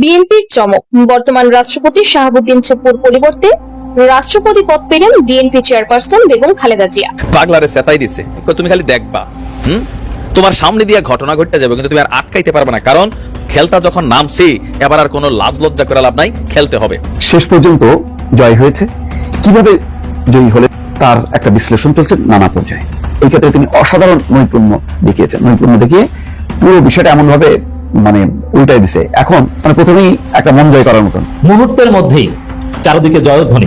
বিএনপির চমক। বর্তমান রাষ্ট্রপতি শাহাবুদ্দিন চুপ্পুর পরিবর্তে রাষ্ট্রপতি পদ পেলেন বিএনপি চেয়ারপারসন বেগম খালেদা জিয়া। পাগলারে সেতাই দিছে। তুমি খালি দেখবা হুম? তোমার সামনে দিয়ে ঘটনা ঘটতে যাবে কিন্তু তুমি আর আটকাইতে পারবে না কারণ খেলতা যখন নামছি এবার আর কোনো লাজ লজ্জা করে লাভ নাই খেলতে হবে। শেষ পর্যন্ত জয় হয়েছে। কীভাবে জয়ী হলে তার একটা বিশ্লেষণ চলছে নানা পর্যায়ে। এই ক্ষেত্রে তিনি অসাধারণ নৈপুণ্য দেখিয়েছেন। নৈপুণ্য দেখিয়ে পুরো বিষয়টা এমন ভাবে মানে উল্টাই দিছে। এখন মানে প্রথমেই একটা মন জয় করার মতন। মুহূর্তের মধ্যেই চারিদিকে জয়ধ্বনি।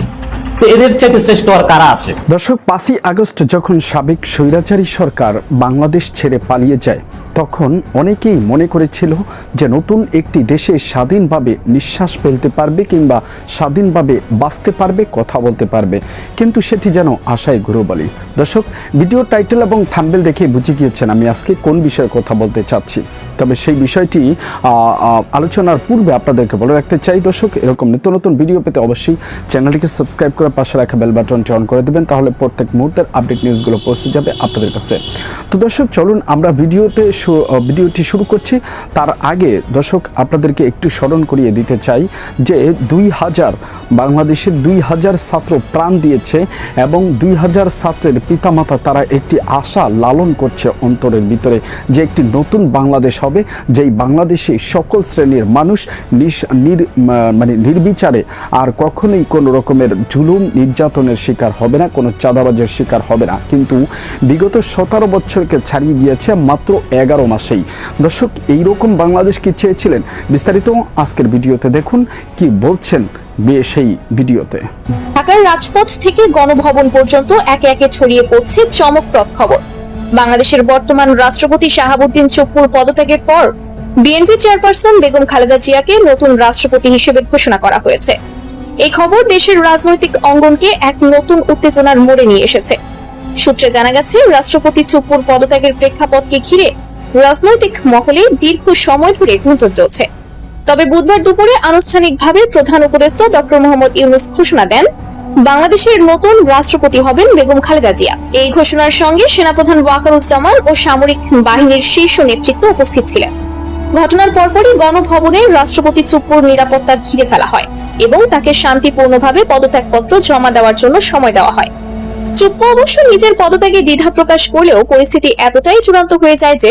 তো এদের চাইতে শ্রেষ্ঠ আর কারা আছে? দর্শক পাঁচই আগস্ট যখন সাবেক স্বৈরাচারী সরকার বাংলাদেশ ছেড়ে পালিয়ে যায় তখন অনেকেই মনে করেছিল যে নতুন একটি দেশে স্বাধীনভাবে নিঃশ্বাস ফেলতে পারবে কিংবা স্বাধীনভাবে বাঁচতে পারবে, কথা বলতে পারবে। কিন্তু সেটি যেন আশায় গুরুবলি দর্শক, ভিডিও টাইটেল এবং থাম্বেল দেখে বুঝে গিয়েছেন আমি আজকে কোন বিষয়ে কথা বলতে চাচ্ছি। তবে সেই বিষয়টি আলোচনার পূর্বে আপনাদেরকে বলে রাখতে চাই, দর্শক, এরকম নিত্য নতুন ভিডিও পেতে অবশ্যই চ্যানেলটিকে সাবস্ক্রাইব করে পাশে রাখা বেল বাটনটি অন করে দেবেন, তাহলে প্রত্যেক মুহূর্তের আপডেট নিউজগুলো পৌঁছে যাবে আপনাদের কাছে। তো দর্শক, চলুন আমরা ভিডিওতে ভিডিওটি শুরু করছি। তার আগে দর্শক, আপনাদেরকে একটু স্মরণ করিয়ে দিতে চাই যে দুই হাজার, বাংলাদেশের দুই হাজার ছাত্র প্রাণ দিয়েছে এবং দুই হাজার ছাত্রের পিতামাতা তারা একটি আশা লালন করছে অন্তরের ভিতরে যে একটি নতুন বাংলাদেশ হবে, যেই বাংলাদেশে সকল শ্রেণির মানুষ মানে নির্বিচারে আর কখনোই কোনো রকমের জুলুম, নির্যাতনের শিকার হবে না, কোনো চাঁদাবাজের শিকার হবে না। কিন্তু বিগত সতেরো বছরকে ছাড়িয়ে গিয়েছে মাত্র এগারো মাসেই। দর্শক, এইরকম বাংলাদেশ কি চেয়েছিলেন? বিস্তারিত আজকের ভিডিওতে দেখুন কি বলছেন সেই ভিডিওতে। ঢাকার রাজপথ থেকে গণভবন পর্যন্ত একে একে ছড়িয়ে পড়ছে চমকপ্রদ খবর। বাংলাদেশের বর্তমান রাষ্ট্রপতি শাহাবুদ্দিন চুপ্পুর পদত্যাগের পর বিএনপি চেয়ারপারসন বেগম খালেদা জিয়াকে নতুন রাষ্ট্রপতি হিসেবে ঘোষণা করা হয়েছে। এই খবর দেশের রাজনৈতিক অঙ্গনকে এক নতুন উত্তেজনার মোড়ে নিয়ে এসেছে। সূত্রে জানা গেছে, রাষ্ট্রপতি চুপ্পুর পদত্যাগের প্রেক্ষাপটকে ঘিরে রাজনৈতিক মহলে দীর্ঘ সময় ধরে গুঞ্জন চলছে। তবে বুধবার দুপুরে আনুষ্ঠানিকভাবে প্রধান উপদেষ্টা ডক্টর মোহাম্মদ ইউনুস ঘোষণা দেন, বাংলাদেশের নতুন রাষ্ট্রপতি হবেন বেগম খালেদা জিয়া। এই ঘোষণার সঙ্গে সেনাপ্রধান ওয়াকারুজ্জামান ও সামরিক বাহিনীর শীর্ষ নেতৃত্ব উপস্থিত ছিলেন। ঘটনার পরপরই গণভবনে রাষ্ট্রপতি চুপ্পুর নিরাপত্তা ঘিরে ফেলা হয় এবং তাকে শান্তিপূর্ণভাবে পদত্যাগপত্র জমা দেওয়ার জন্য সময় দেওয়া হয়। চুপ্পু অবশ্য নিজের পদত্যাগে দ্বিধা প্রকাশ করলেও পরিস্থিতি এতটাই চূড়ান্ত হয়ে যায় যে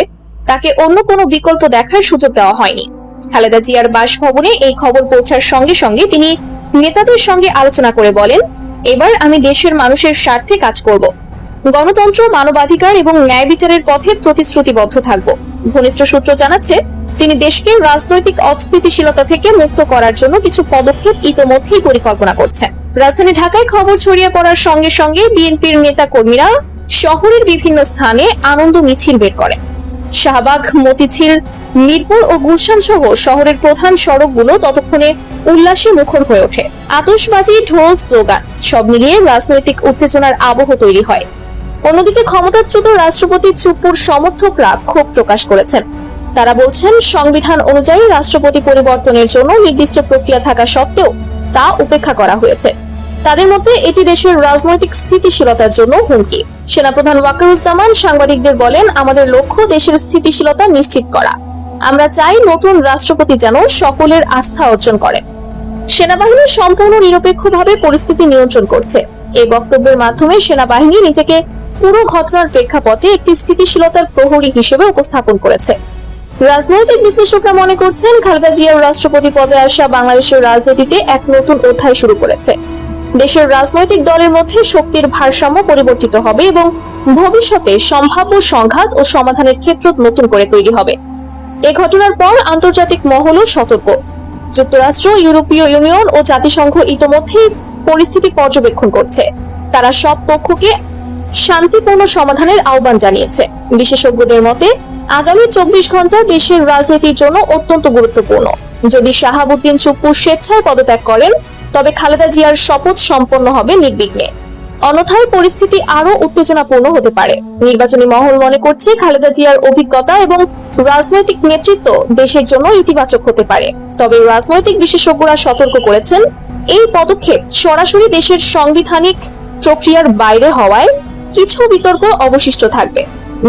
তাকে অন্য কোনো বিকল্প দেখার সুযোগ দেওয়া হয়নি। খালেদা জিয়ার বাসভবনে এই খবর পৌঁছার সঙ্গে সঙ্গে তিনি নেতাদের সঙ্গে আলোচনা করে বলেন, এবার আমি দেশের মানুষের স্বার্থে কাজ করব। গণতন্ত্র, মানবাধিকার এবং ন্যায় বিচারের পথে প্রতিশ্রুতিবদ্ধ থাকব। ঘনিষ্ঠ সূত্র জানাচ্ছে, তিনি দেশকে রাজনৈতিক অস্থিতিশীলতা থেকে মুক্ত করার জন্য কিছু পদক্ষেপ ইতোমধ্যেই পরিকল্পনা করছেন। রাজধানী ঢাকায় খবর ছড়িয়ে পড়ার সঙ্গে সঙ্গে বিএনপির নেতা কর্মীরা শহরের বিভিন্ন স্থানে আনন্দ মিছিল বের করেন। শাহবাগ, মতিঝিল, মিরপুর ও গুলশান সহ শহরের প্রধান সড়কগুলো ততক্ষণে উল্লাসে মুখর হয়ে ওঠে। আতশবাজি, ঢোল, স্লোগান, সব মিলিয়ে রাজনৈতিক উত্তেজনার আবহ তৈরি হয়। অন্যদিকে ক্ষমতাচ্যুত রাষ্ট্রপতি চুপ্পুর সমর্থকরা ক্ষোভ প্রকাশ করেছেন। তারা বলছেন, সংবিধান অনুযায়ী রাষ্ট্রপতি পরিবর্তনের জন্য নির্দিষ্ট প্রক্রিয়া থাকা সত্ত্বেও তা উপেক্ষা করা হয়েছে। তাদের মধ্যে এটি দেশের রাজনৈতিক স্থিতিশীলতার জন্য হুমকি। সেনাপ্রধান ওয়াকারুজ্জামান সাংবাদিকদের বলেন, আমাদের লক্ষ্য দেশের স্থিতিশীলতা নিশ্চিত করা। আমরা চাই নতুন রাষ্ট্রপতি যেন সকলের আস্থা অর্জন করেন সেনাবাহিনী সম্পূর্ণ নিরপেক্ষভাবে পরিস্থিতি নিয়ন্ত্রণ করছে। এই বক্তব্যের মাধ্যমে সেনাবাহিনী নিজেকে পুরো ঘটনার প্রেক্ষাপটে একটি স্থিতিশীলতার প্রহরী হিসেবে উপস্থাপন করেছে। রাজনৈতিক বিশ্লেষকরা মনে করছেন, খালেদা জিয়ার রাষ্ট্রপতি পদে আসা বাংলাদেশের রাজনীতিতে এক নতুন অধ্যায় শুরু করেছে। দেশের রাজনৈতিক দলের মধ্যে শক্তির ভারসাম্য পরিবর্তিত হবে এবং ভবিষ্যতে সম্ভাব্য সংঘাত ও সমাধানের ক্ষেত্র নতুন করে তৈরি হবে। এ ঘটনার পর আন্তর্জাতিক মহলও সতর্ক। যুক্তরাষ্ট্র, ইউরোপীয় ইউনিয়ন ও জাতিসংঘ ইতোমধ্যেই পরিস্থিতি পর্যবেক্ষণ করছে। তারা সব পক্ষকে শান্তিপূর্ণ সমাধানের আহ্বান জানিয়েছে। বিশেষজ্ঞদের মতে, আগামী চব্বিশ ঘণ্টা দেশের রাজনীতির জন্য অত্যন্ত গুরুত্বপূর্ণ। যদি শাহাবুদ্দিন চুপ্পু স্বেচ্ছায় পদত্যাগ করেন তবে খালেদা জিয়ার শপথ সম্পন্ন হবে নির্বিঘ্নে। অন্যথায় পরিস্থিতি আরও উত্তেজনাপূর্ণ হতে পারে। নির্বাচনী মহল মনে করছে খালেদা জিয়ার অভিজ্ঞতা এবং রাজনৈতিক নেতৃত্ব দেশের জন্য ইতিবাচক হতে পারে। তবে রাজনৈতিক বিশেষজ্ঞরা সতর্ক করেছেন, এই পদক্ষেপ সরাসরি দেশের সাংবিধানিক প্রক্রিয়ার বাইরে হওয়ায় কিছু বিতর্ক অবশিষ্ট থাকবে।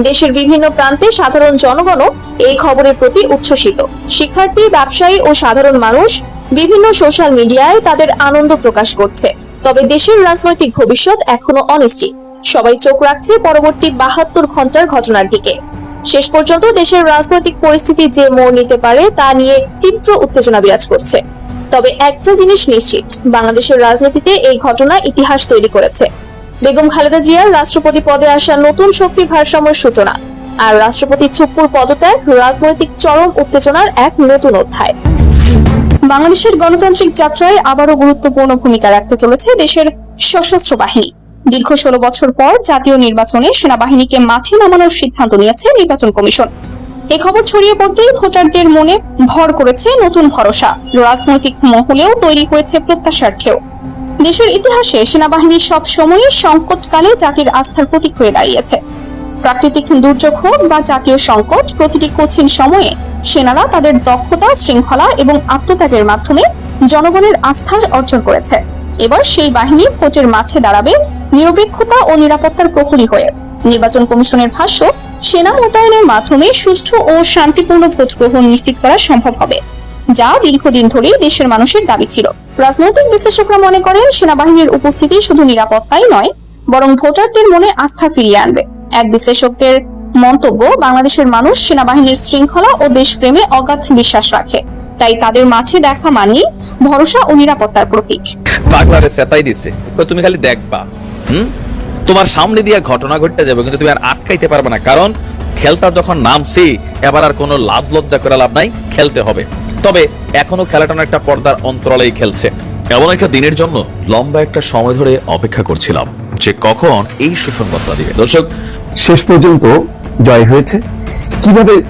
দেশের বিভিন্ন প্রান্তে সাধারণ জনগণও এই খবরের প্রতি উচ্ছ্বসিত। শিক্ষার্থী, ব্যবসায়ী ও সাধারণ মানুষ বিভিন্ন সোশ্যাল মিডিয়ায় তাদের আনন্দ প্রকাশ করছে। তবে দেশের রাজনৈতিক ভবিষ্যৎ এখনও অনিশ্চিত। সবাই চোখ রাখছে পরবর্তী বাহাত্তর ঘণ্টার ঘটনার দিকে। শেষ পর্যন্ত দেশের রাজনৈতিক পরিস্থিতি যে মোড় নিতে পারে তা নিয়ে তীব্র উত্তেজনা বিরাজ করছে। তবে একটা জিনিস নিশ্চিত, বাংলাদেশের রাজনীতিতে এই ঘটনা ইতিহাস তৈরি করেছে। বেগম খালেদা জিয়ার রাষ্ট্রপতি পদে আসা নতুন শক্তি ভারসাম্যের সূচনা আর রাষ্ট্রপতি চুপ্পুর পদত্যাগ রাজনৈতিক চরম উত্তেজনার এক নতুন অধ্যায়। বাংলাদেশের গণতান্ত্রিক যাত্রায় আবারও গুরুত্বপূর্ণ ভূমিকা রাখতে চলেছে দেশের সশস্ত্র বাহিনী। দীর্ঘ ষোলো বছর পর জাতীয় নির্বাচনে সেনাবাহিনীকে মাঠে নামানোর সিদ্ধান্ত নিয়েছে নির্বাচন কমিশন। এ খবর ছড়িয়ে পড়তেই ভোটারদের মনে ভর করেছে নতুন ভরসা। রাজনৈতিক মহলেও তৈরি হয়েছে প্রত্যাশার ঢেউ দেশের ইতিহাসে সেনাবাহিনী সব সময়ই সংকটকালে জাতির আস্থার প্রতীক হয়ে দাঁড়িয়েছে। প্রাকৃতিক দুর্যোগ হোক বা জাতীয় সংকট, প্রতিটি কঠিন সময়ে সেনারা তাদের দক্ষতা, শৃঙ্খলা এবং আত্মত্যাগের মাধ্যমে জনগণের আস্থার অর্জন করেছে। এবার সেই বাহিনী ভোটের মাঠে দাঁড়াবে নিরপেক্ষতা ও নিরাপত্তার প্রহরী হয়ে। নির্বাচন কমিশনের ভাষ্য, সেনা মোতায়েনের মাধ্যমে সুষ্ঠু ও শান্তিপূর্ণ ভোট গ্রহণ নিশ্চিত করা সম্ভব হবে, যা দীর্ঘদিন ধরেই দেশের মানুষের দাবি ছিল। রাজনৈতিক বিশ্লেষকরা মনে করেন, সেনাবাহিনীর উপস্থিতি শুধু নিরাপত্তাই নয়, বরং ভোটারদের মনে আস্থা ফিরিয়ে আনবে। এক বিশ্লেষকের মন্তব্য, বাংলাদেশের মানুষ সেনাবাহিনীর শৃঙ্খলা ও দেশপ্রেমে অগাধ বিশ্বাস রাখে। তাই তাদের মাঠে দেখা মানেই ভরসা ও নিরাপত্তার প্রতীক। পাগলারে সেতাই দিছে। তুমি খালি দেখবা। হুম? তোমার সামনে দিয়ে ঘটনা ঘটতে যাবে, কিন্তু তুমি আর আটকাইতে পারবে না। কারণ খেলটা যখন নামছি, এবার আর কোনো লাজ লজ্জা করে লাভ নাই, খেলতে হবে। তবে এখনও খেলাটা একটা পর্দার অন্তরালেই খেলছে। এমন একটা দিনের জন্য লম্বা একটা সময় ধরে অপেক্ষা করছিলাম যে কখন এই সুসংবাদটা দিবে। দর্শক, শেষ পর্যন্ত জয় হয়েছে। কীভাবে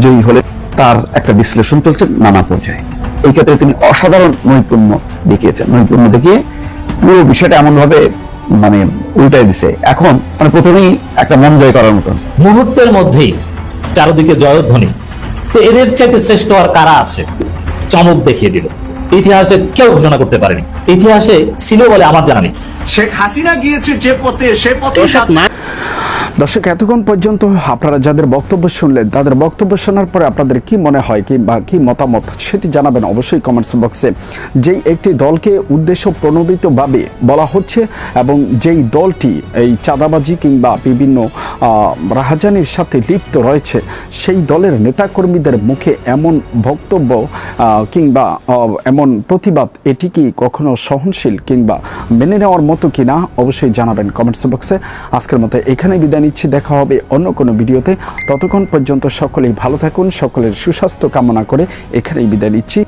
জয়ী হলে তার একটা বিশ্লেষণ চলছে নানা পর্যায়ে। এই ক্ষেত্রে তিনি অসাধারণ নৈপুণ্য দেখিয়েছেন। নৈপুণ্য দেখিয়ে পুরো বিষয়টা এমন ভাবে মানে উল্টাই দিছে। এখন মানে প্রথমেই একটা মন জয় করার মতন। মুহূর্তের মধ্যেই চারদিকে জয়ধ্বনি। তো এদের চাইতে শ্রেষ্ঠ আর কারা আছে? চমক দেখিয়ে দিল। ইতিহাসে কেউ ঘোষণা করতে পারেনি। ইতিহাসে ছিল বলে আমার জানা নেই। শেখ হাসিনা গিয়েছে যে পথে সে পথে দর্শক, এতক্ষণ পর্যন্ত আপনারা যাদের বক্তব্য শুনলেন, তাদের বক্তব্য শোনার পরে আপনাদের কি মনে হয় কিংবা কি মতামত সেটি জানাবেন অবশ্যই কমেন্টস বক্সে যেই একটি দলকে উদ্দেশ্য প্রণোদিতভাবে বলা হচ্ছে এবং যেই দলটি এই চাঁদাবাজি কিংবা বিভিন্ন রাহাজানির সাথে লিপ্ত রয়েছে, সেই দলের নেতাকর্মীদের মুখে এমন বক্তব্য কিংবা এমন প্রতিবাদ এটি কি কখনো সহনশীল কিংবা মেনে নেওয়ার মতো কিনা অবশ্যই জানাবেন কমেন্টস বক্সে আজকের মতো এখানে বিদায় নিচ্ছি দেখা হবে অন্য কোনো ভিডিওতে। ততক্ষণ পর্যন্ত সকলেই ভালো থাকুন, সকলের সুস্বাস্থ্য কামনা করে এখানেই বিদায় নিচ্ছি।